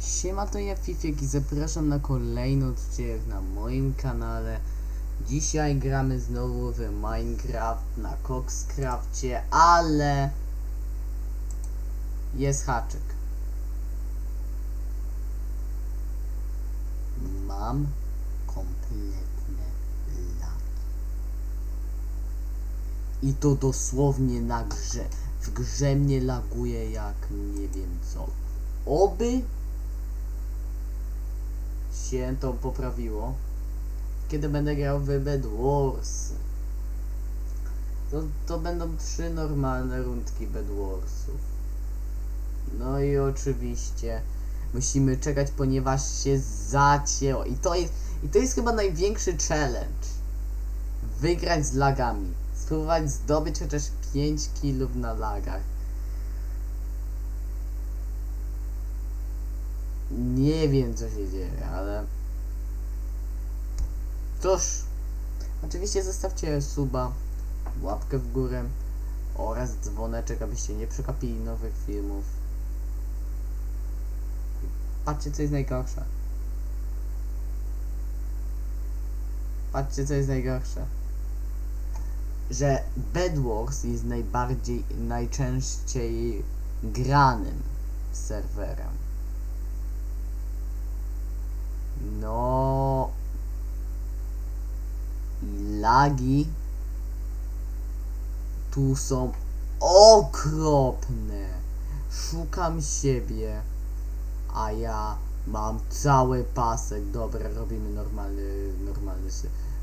Siema, to ja Fifiek i zapraszam na kolejny odcinek na moim kanale. Dzisiaj gramy znowu w Minecraft na Coxcrafcie, ale jest haczyk. Mam kompletne lagi. I to dosłownie na grze. W grze mnie laguje jak nie wiem co. Oby się to poprawiło, kiedy będę grał w Bed Wars. To, to będą trzy normalne rundki Bed Warsów. No i oczywiście musimy czekać, ponieważ się zacięło. I to jest, i to jest chyba największy challenge. Wygrać z lagami. Spróbować zdobyć chociaż 5 kilów na lagach. Nie wiem co się dzieje, ale... Cóż, oczywiście zostawcie suba, łapkę w górę oraz dzwoneczek, abyście nie przekapili nowych filmów. Patrzcie co jest najgorsze. Patrzcie co jest najgorsze. Że Bed Wars jest najbardziej, najczęściej granym serwerem. No. I lagi tu są okropne. Szukam siebie, a ja mam cały pasek. Dobra, robimy normalny, normalny,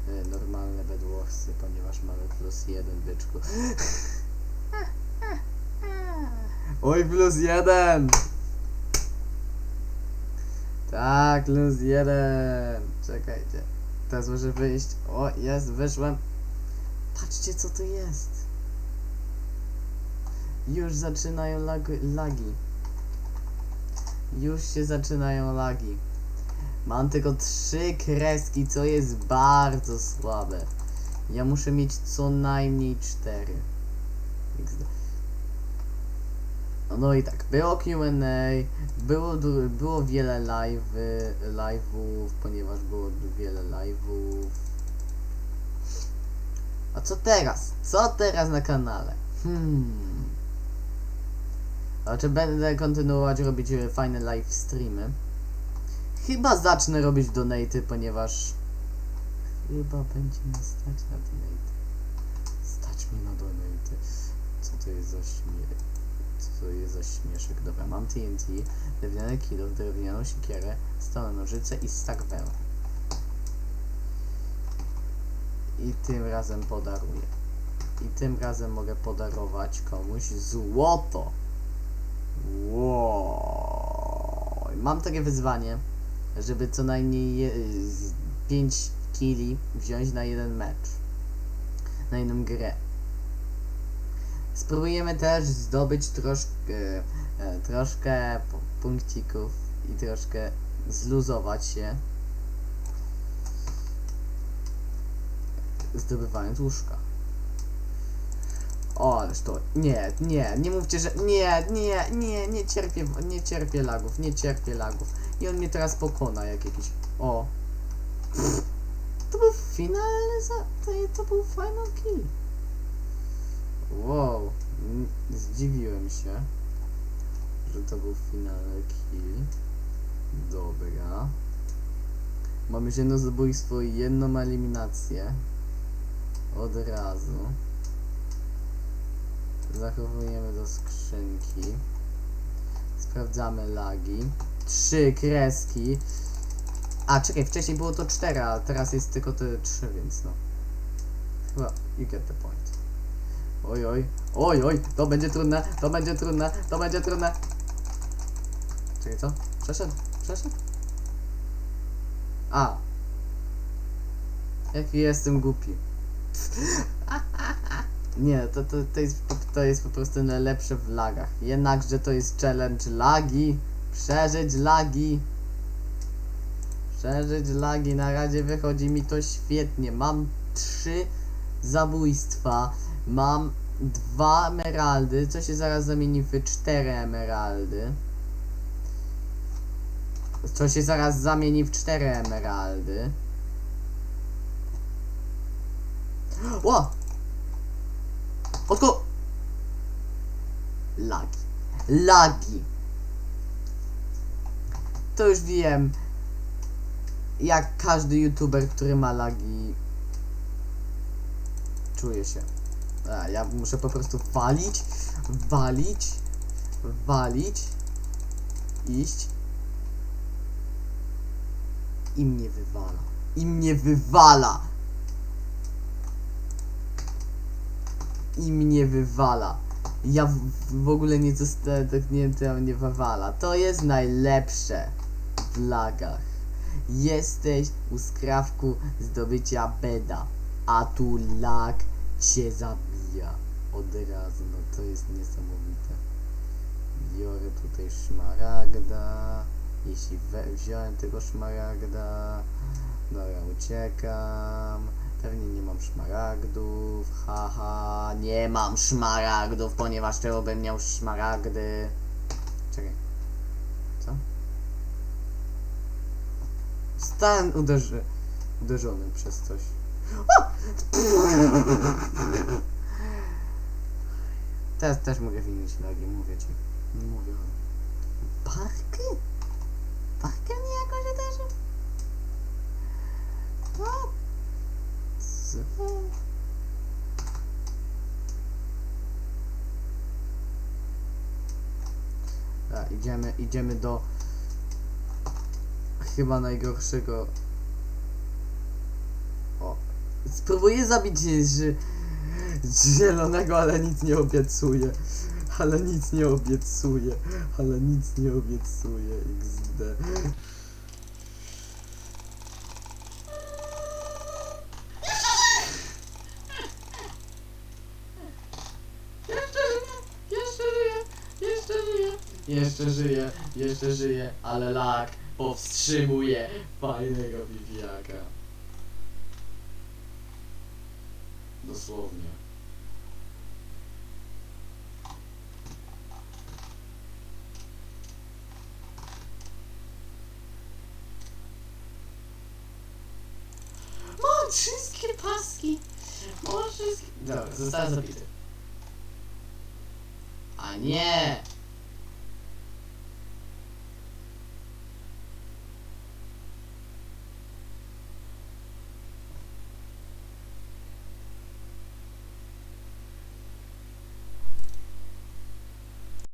e, normalne bedwarsy, ponieważ mamy plus jeden byczku. Oj, plus jeden! Tak, plus jeden. Czekajcie. Teraz może wyjść. O, jest, wyszłem. Patrzcie, co to jest. Już zaczynają lag lagi. Już się zaczynają lagi. Mam tylko trzy kreski, co jest bardzo słabe. Ja muszę mieć co najmniej cztery. No i tak, było Q&A, było, było wiele live, live'ów, ponieważ było wiele live'ów. A co teraz? Co teraz na kanale? Hmm. A czy będę kontynuować robić e, fajne live streamy? Chyba zacznę robić donaty, ponieważ chyba będzie mnie stać na donaty. Stać mi na donaty. Co to jest za śmie... Jest za śmieszek? Dobra, mam TNT, drewniane kilo, drewnianą siekierę, stałe nożyce i stack węgla. I tym razem podaruję. I tym razem mogę podarować komuś złoto. Wow. Mam takie wyzwanie, żeby co najmniej je, z 5 kili wziąć na jeden mecz. Na jedną grę. Spróbujemy też zdobyć troszkę, e, troszkę pu- punkcików i troszkę zluzować się. Zdobywając łóżka. O, ależ to. Nie, nie, nie mówcie, że. Nie, nie, nie, nie cierpię, nie cierpię lagów, nie cierpię lagów. I on mnie teraz pokona jak jakiś. O. Pff, to był finalny za. To, to był final kill. Wow. Zdziwiłem się, że to był finalny kill. Dobra. Mam już jedno zabójstwo i jedną eliminację. Od razu. Zachowujemy do skrzynki. Sprawdzamy lagi. Trzy kreski. A, czekaj, wcześniej było to cztery, a teraz jest tylko te trzy, więc no. Chyba, you get the point. Oj, oj, oj, oj, to będzie trudne, to będzie trudne, to będzie trudne. Czekaj, co? Przeszedł? Przeszedł? A. Jaki jestem głupi. Nie, to, to, to, jest, to jest po prostu najlepsze w lagach. Jednakże to jest challenge lagi. Przeżyć lagi. Przeżyć lagi. Na razie wychodzi mi to świetnie. Mam trzy zabójstwa. Mam dwa emeraldy, co się zaraz zamieni w cztery emeraldy. Co się zaraz zamieni w cztery emeraldy. Ło! Odko... Lagi. Lagi. To już wiem. Jak każdy youtuber, który ma lagi. Czuje się. A, ja muszę po prostu walić, walić, walić, iść. I mnie wywala. I mnie wywala. I mnie wywala. Ja w, w ogóle nie zostałem dotknięty, a mnie wywala. To jest najlepsze w lagach. Jesteś u skrawku zdobycia beda, a tu lag cię zabija od razu. No to jest niesamowite. Biorę tutaj szmaragda. Jeśli we, wziąłem tego szmaragda, dobra, uciekam. Pewnie nie mam szmaragdów, haha, nie mam szmaragdów, ponieważ czego bym miał szmaragdy. Czekaj. Co? Stan uderzy, uderzony przez coś. O! Teraz też mogę winić lagi, mówię ci. Mówię. Parky? Parker mnie jakoś uderzył? O! Co? A, idziemy, idziemy do chyba najgorszego. O. Spróbuję zabić zi- zielonego, ale nic nie obiecuję. Ale nic nie obiecuję. Ale nic nie obiecuję. XD. Jeszcze żyję, jeszcze żyję, ale lag powstrzymuje fajnego piwiaka. Dosłownie. Mam wszystkie paski! Mam wszystkie... Dobra, zostałem zabity. A nie!